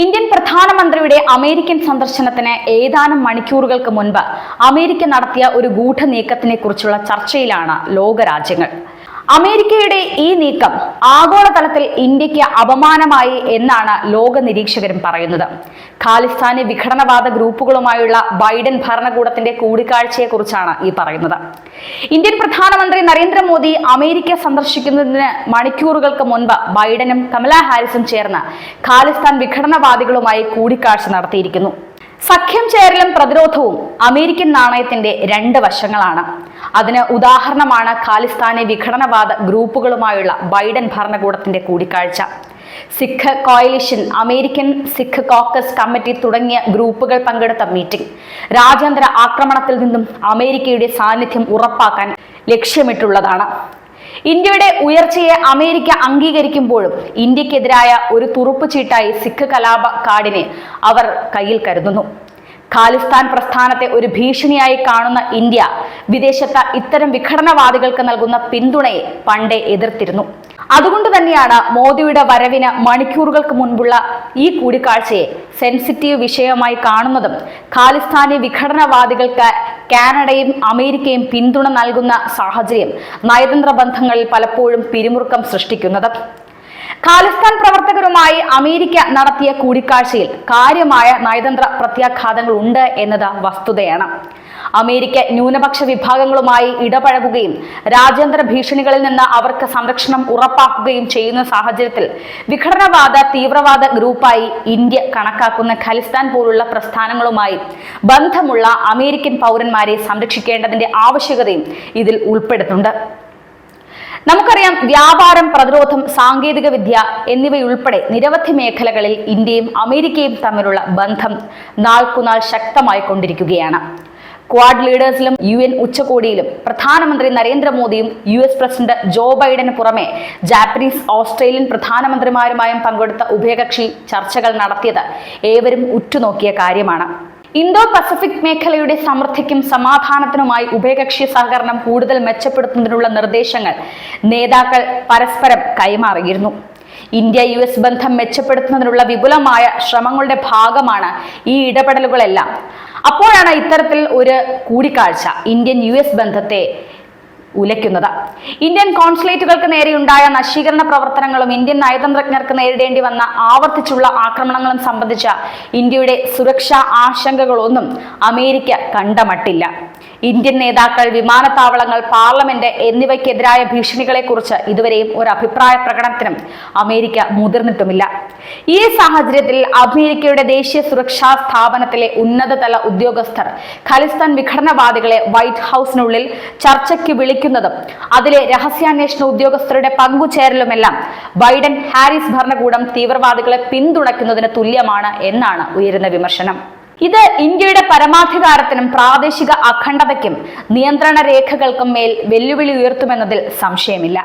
Indian പ്രധാനമന്ത്രിയുടെ American സന്ദർശനത്തിന് ഏതാനും മണിക്കൂറുകൾക്ക് മുൻപ് അമേരിക്ക നടത്തിയ ഒരു ഗൂഢനീക്കത്തിനെ കുറിച്ചുള്ള ചർച്ചയിലാണ് ലോകരാജ്യങ്ങൾ. അമേരിക്കയുടെ ഈ നീക്കം ആഗോളതലത്തിൽ ഇന്ത്യയ്ക്ക് അപമാനമായി എന്നാണ് ലോക നിരീക്ഷകരും പറയുന്നത്. ഖാലിസ്ഥാനി വിഘടനവാദ ഗ്രൂപ്പുകളുമായുള്ള ബൈഡൻ ഭരണകൂടത്തിന്റെ കൂടിക്കാഴ്ചയെക്കുറിച്ചാണ് ഈ പറയുന്നത്. ഇന്ത്യൻ പ്രധാനമന്ത്രി നരേന്ദ്രമോദി അമേരിക്ക സന്ദർശിക്കുന്നതിന് മണിക്കൂറുകൾക്ക് മുൻപ് ബൈഡനും കമലാ ഹാരിസും ചേർന്ന് ഖാലിസ്ഥാൻ വിഘടനവാദികളുമായി കൂടിക്കാഴ്ച നടത്തിയിരിക്കുന്നു. സഖ്യം ചേരലും പ്രതിരോധവും അമേരിക്കൻ നാണയത്തിന്റെ രണ്ട് വശങ്ങളാണ്. അതിന് ഉദാഹരണമാണ് ഖാലിസ്ഥാനി വിഘടനവാദ ഗ്രൂപ്പുകളുമായുള്ള ബൈഡൻ ഭരണകൂടത്തിന്റെ കൂടിക്കാഴ്ച. Sikh coalition American Sikh caucus committee തുടങ്ങിയ ഗ്രൂപ്പുകൾ പങ്കെടുത്ത മീറ്റിംഗ്. രാജ്യാന്തര ആക്രമണത്തിൽ നിന്നും അമേരിക്കയുടെ സാന്നിധ്യം ഉറപ്പാക്കാൻ ലക്ഷ്യമിട്ടുള്ളതാണ്. ഇന്ത്യയുടെ ഉയർച്ചയെ അമേരിക്ക അംഗീകരിക്കുമ്പോഴും ഇന്ത്യക്കെതിരായ ഒരു തുറുപ്പ് ചീട്ടായി സിഖ് കലാപ കാർഡിനെ അവർ കയ്യിൽ കരുതുന്നു. ഖാലിസ്ഥാൻ പ്രസ്ഥാനത്തെ ഒരു ഭീഷണിയായി കാണുന്ന ഇന്ത്യ വിദേശത്ത് ഇത്തരം വിഘടനവാദികൾക്ക് നൽകുന്ന പിന്തുണയെ പണ്ടേ എതിർത്തിരുന്നു. അതുകൊണ്ട് തന്നെയാണ് മോദിയുടെ വരവിന് മണിക്കൂറുകൾക്ക് മുൻപുള്ള ഈ കൂടിക്കാഴ്ചയെ സെൻസിറ്റീവ് വിഷയമായി കാണുന്നതും ഖാലിസ്ഥാനി വിഘടനവാദികൾക്ക് കാനഡയും അമേരിക്കയും പിന്തുണ നൽകുന്ന സാഹചര്യം നയതന്ത്ര ബന്ധങ്ങളിൽ പലപ്പോഴും പിരിമുറുക്കം സൃഷ്ടിക്കുന്നത്. ഖാലിസ്ഥാൻ പ്രവർത്തകരുമായി അമേരിക്ക നടത്തിയ കൂടിക്കാഴ്ചയിൽ കാര്യമായ നയതന്ത്ര പ്രത്യാഘാതങ്ങൾ ഉണ്ട് എന്നത് വസ്തുതയാണ്. അമേരിക്ക ന്യൂനപക്ഷ വിഭാഗങ്ങളുമായി ഇടപഴകുകയും രാജ്യാന്തര ഭീഷണികളിൽ നിന്ന് അവർക്ക് സംരക്ഷണം ഉറപ്പാക്കുകയും ചെയ്യുന്ന സാഹചര്യത്തിൽ വിഘടനവാദ തീവ്രവാദ ഗ്രൂപ്പായി ഇന്ത്യ കണക്കാക്കുന്ന ഖലിസ്ഥാൻ പോലുള്ള പ്രസ്ഥാനങ്ങളുമായി ബന്ധമുള്ള അമേരിക്കൻ പൗരന്മാരെ സംരക്ഷിക്കേണ്ടതിന്റെ ആവശ്യകതയും ഇതിൽ ഉൾപ്പെടുന്നുണ്ട്. നമുക്കറിയാം വ്യാപാരം പ്രതിരോധം സാങ്കേതിക വിദ്യ എന്നിവയുൾപ്പെടെ നിരവധി മേഖലകളിൽ ഇന്ത്യയും അമേരിക്കയും തമ്മിലുള്ള ബന്ധം നാൾക്കുനാൾ ശക്തമായി കൊണ്ടിരിക്കുകയാണ്. ക്വാഡ് ലീഡേഴ്സിലും യു എൻ ഉച്ചകോടിയിലും പ്രധാനമന്ത്രി നരേന്ദ്രമോദിയും യു എസ് പ്രസിഡന്റ് ജോ ബൈഡന് പുറമെ ജാപ്പനീസ് ഓസ്ട്രേലിയൻ പ്രധാനമന്ത്രിമാരുമായും പങ്കെടുത്ത ഉഭയകക്ഷി ചർച്ചകൾ നടത്തിയത് ഏവരും ഉറ്റുനോക്കിയ കാര്യമാണ്. ഇന്തോ പസഫിക് മേഖലയുടെ സമൃദ്ധിക്കും സമാധാനത്തിനുമായി ഉഭയകക്ഷി സഹകരണം കൂടുതൽ മെച്ചപ്പെടുത്തുന്നതിനുള്ള നിർദ്ദേശങ്ങൾ നേതാക്കൾ പരസ്പരം കൈമാറിയിരുന്നു. ഇന്ത്യ യു എസ് ബന്ധം മെച്ചപ്പെടുത്തുന്നതിനുള്ള വിപുലമായ ശ്രമങ്ങളുടെ ഭാഗമാണ് ഈ ഇടപെടലുകളെല്ലാം. അപ്പോഴാണ് ഇത്തരത്തിൽ ഒരു കൂടിക്കാഴ്ച. ഇന്ത്യൻ യു ബന്ധത്തെ ഉലയ്ക്കുന്നത്. ഇന്ത്യൻ കോൺസുലേറ്റുകൾക്ക് നേരെയുണ്ടായ നശീകരണ പ്രവർത്തനങ്ങളും ഇന്ത്യൻ നയതന്ത്രജ്ഞർക്ക് നേരിടേണ്ടി വന്ന ആവർത്തിച്ചുള്ള ആക്രമണങ്ങളും സംബന്ധിച്ച ഇന്ത്യയുടെ സുരക്ഷാ ആശങ്കകളൊന്നും അമേരിക്ക കണ്ടമട്ടില്ല. ഇന്ത്യൻ നേതാക്കൾ വിമാനത്താവളങ്ങൾ പാർലമെന്റ് എന്നിവയ്ക്കെതിരായ ഭീഷണികളെക്കുറിച്ച് ഇതുവരെയും ഒരു അഭിപ്രായ പ്രകടനത്തിനും അമേരിക്ക മുതിർന്നിട്ടുമില്ല. ഈ സാഹചര്യത്തിൽ അമേരിക്കയുടെ ദേശീയ സുരക്ഷാ സ്ഥാപനത്തിലെ ഉന്നതതല ഉദ്യോഗസ്ഥർ ഖലിസ്ഥാൻ വിഘടനവാദികളെ വൈറ്റ് ഹൗസിനുള്ളിൽ ചർച്ചയ്ക്ക് വിളിക്കുന്നതും അതിലെ രഹസ്യാന്വേഷണ ഉദ്യോഗസ്ഥരുടെ പങ്കുചേരലുമെല്ലാം ബൈഡൻ ഹാരിസ് ഭരണകൂടം തീവ്രവാദികളെ പിന്തുണയ്ക്കുന്നതിന് തുല്യമാണ് എന്നാണ് ഉയരുന്ന വിമർശനം. ഇത് ഇന്ത്യയുടെ പരമാധികാരത്തിനും പ്രാദേശിക അഖണ്ഡതയ്ക്കും നിയന്ത്രണ രേഖകൾക്കും മേൽ വെല്ലുവിളി ഉയർത്തുമെന്നതിൽ സംശയമില്ല.